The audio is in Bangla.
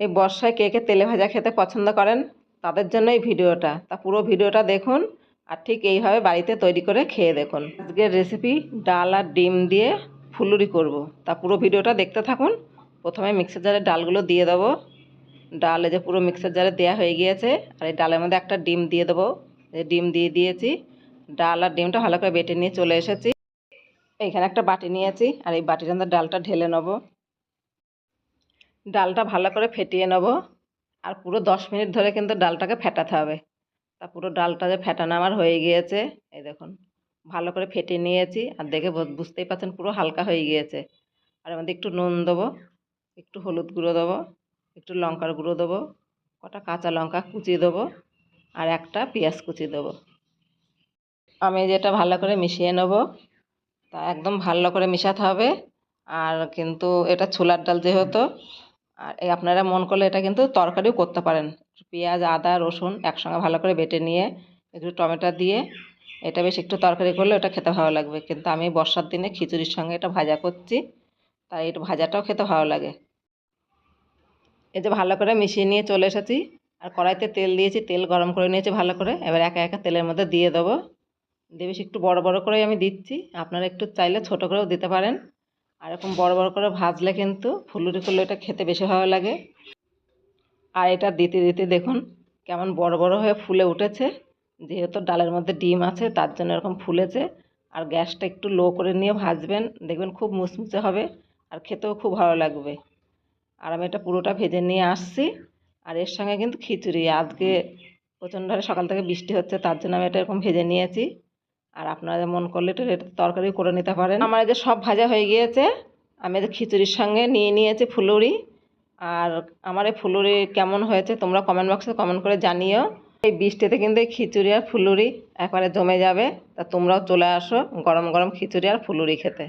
এই বর্ষায় কে কে তেলে ভাজা খেতে পছন্দ করেন, তাদের জন্য এই ভিডিওটা। তা পুরো ভিডিওটা দেখুন আর ঠিক এইভাবে বাড়িতে তৈরি করে খেয়ে দেখুন। আজকের রেসিপি ডাল আর ডিম দিয়ে ফুলুরি করব। তা পুরো ভিডিওটা দেখতে থাকুন। প্রথমে মিক্সার জারে ডালগুলো দিয়ে দেবো। ডালে যে পুরো মিক্সার জারে দেওয়া হয়ে গিয়েছে। আর এই ডালের মধ্যে একটা ডিম দিয়ে দেবো। এই ডিম দিয়ে দিয়েছি। ডাল আর ডিমটা ভালো করে বেটে নিয়ে চলে এসেছি। এইখানে একটা বাটি নিয়েছি। আর এই বাটির মধ্যে ডালটা ঢেলে নেব। ডালটা ভালো করে ফেটিয়ে নেব। আর পুরো দশ মিনিট ধরে কিন্তু ডালটাকে ফেটাতে হবে। তা পুরো ডালটা যে ফেটানো আমার হয়ে গিয়েছে, এই দেখুন, ভালো করে ফেটিয়ে নিয়েছি। আর দেখে বুঝতেই পারছেন পুরো হালকা হয়ে গিয়েছে। আর মধ্যে একটু নুন দেবো, একটু হলুদ গুঁড়ো দেবো, একটু লঙ্কার গুঁড়ো দেবো, কটা কাঁচা লঙ্কা কুচিয়ে দেবো, আর একটা পেঁয়াজ কুচি দেবো। আমি যেটা ভালো করে মিশিয়ে নেব, তা একদম ভালো করে মিশাতে হবে। আর কিন্তু এটা ছোলার ডাল যেহেতু আর এই আপনারা মন করলে এটা কিন্তু তরকারিও করতে পারেন। পেঁয়াজ, আদা, রসুন একসঙ্গে ভালো করে বেটে নিয়ে একটু টমেটো দিয়ে এটা বেশ একটু তরকারি করলে এটা খেতে ভালো লাগবে। কিন্তু আমি বর্ষার দিনে খিচুড়ির সঙ্গে এটা ভাজা করছি, তাই এটা ভাজাটাও খেতে ভালো লাগে। এই যে ভালো করে মিশিয়ে নিয়ে চলে এসেছি আর কড়াইতে তেল দিয়েছি, তেল গরম করে নিয়েছি ভালো করে। এবার একা একা তেলের মধ্যে দিয়ে দেবো। দিয়ে বেশ একটু বড় বড় করেই আমি দিচ্ছি। আপনারা একটু চাইলে ছোট করেও দিতে পারেন। আর এরকম বড় বড় করে ভাজলে কিন্তু ফুলুরি করলে এটা খেতে বেশি ভালো লাগে। আর এটা দিতে দিতে দেখুন কেমন বড় বড় হয়ে ফুলে উঠেছে। যেহেতু ডালের মধ্যে ডিম আছে, তার জন্য এরকম ফুলেছে। আর গ্যাসটা একটু লো করে নিয়ে ভাজবেন, দেখবেন খুব মুচমুচে হবে আর খেতেও খুব ভালো লাগবে। আর আমি এটা পুরোটা ভেজে নিয়ে আসছি। আর এর সঙ্গে কিন্তু খিচুড়ি, আজকে প্রচণ্ড সকাল থেকে বৃষ্টি হচ্ছে, তার জন্য আমি এটা এরকম ভেজে নিয়েছি। আর আপনারা মন করলে একটু তরকারি করে নিতে পারেন। আমার এই যে সব ভাজা হয়ে গিয়েছে, আমি যে খিচুড়ির সঙ্গে নিয়ে নিয়েছি ফুলুরি। আর আমার এই ফুলুরি কেমন হয়েছে তোমরা কমেন্ট বক্সে কমেন্ট করে জানিও। এই বৃষ্টিতে কিন্তু এই খিচুড়ি আর ফুলুরি একবারে জমে যাবে। তা তোমরাও চলে আসো গরম গরম খিচুড়ি আর ফুলুরি খেতে।